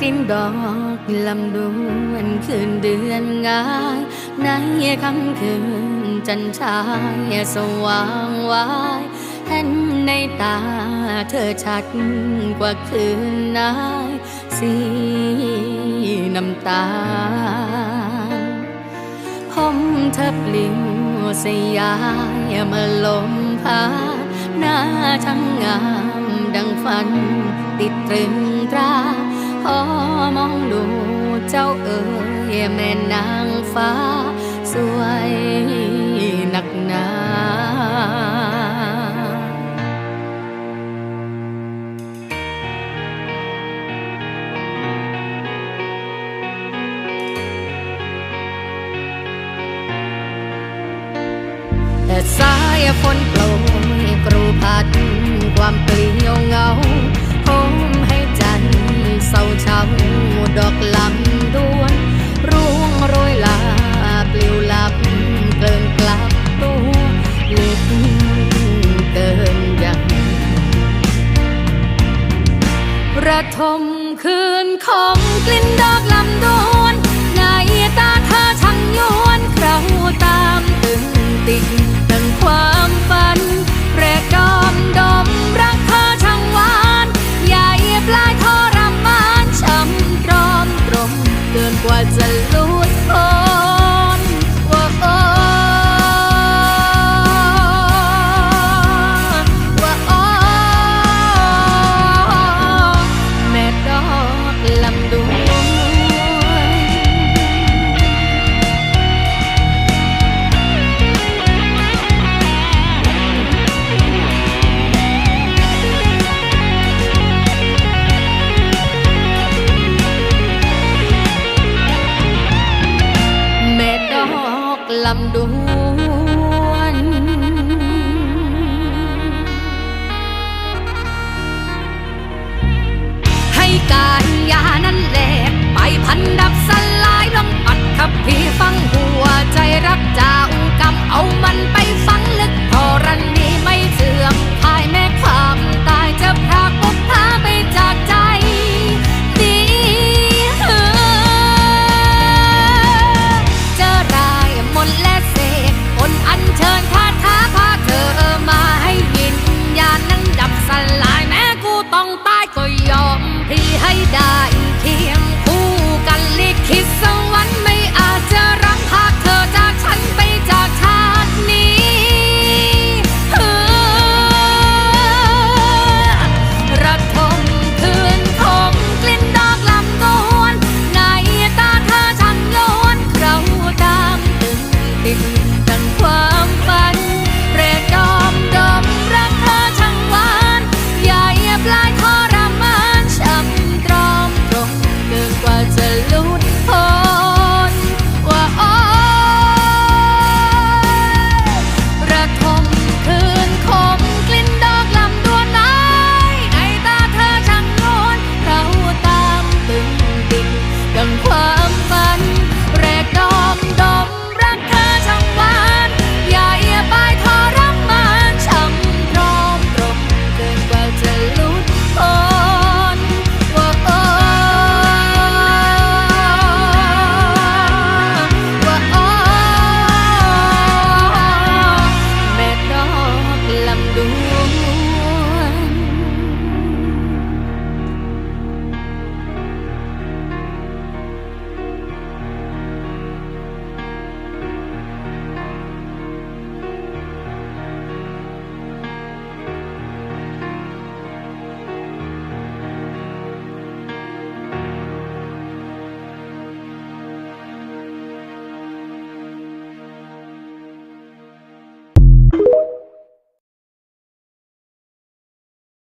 กลิ่นดอกลำดวนคืนเดือนงายในค่ำคืนจันทรายสว่างวายเห็นในตาเธอชัดกว่าคืนนายสีน้ำตาลผมเธอปลิวสยายมาลมพาหน้าช่างงามดังฝันติดตรึงตรา มองดูเจ้าเอ๋ยแม่นางฟ้า สวยหนักหนาแต่สายฝนโปรย ระทมคืนของกลิ่นดอกลำดวนในตาเธอช่างยวนเคราตามตึงติ่งดังความฝันแรกดอมดมรักเธอช่างหวานใหญ่ปลายทรมานช้ำตรอมตรมเกินกว่าจะลุ ดวนให้การยานั้นแหลกไปพันดับสลายลงปัดขับพี่ฟังหัวใจรักเจ้ากรรมเอามันไปฝ้องตายก็ยอมพี่ให้ได้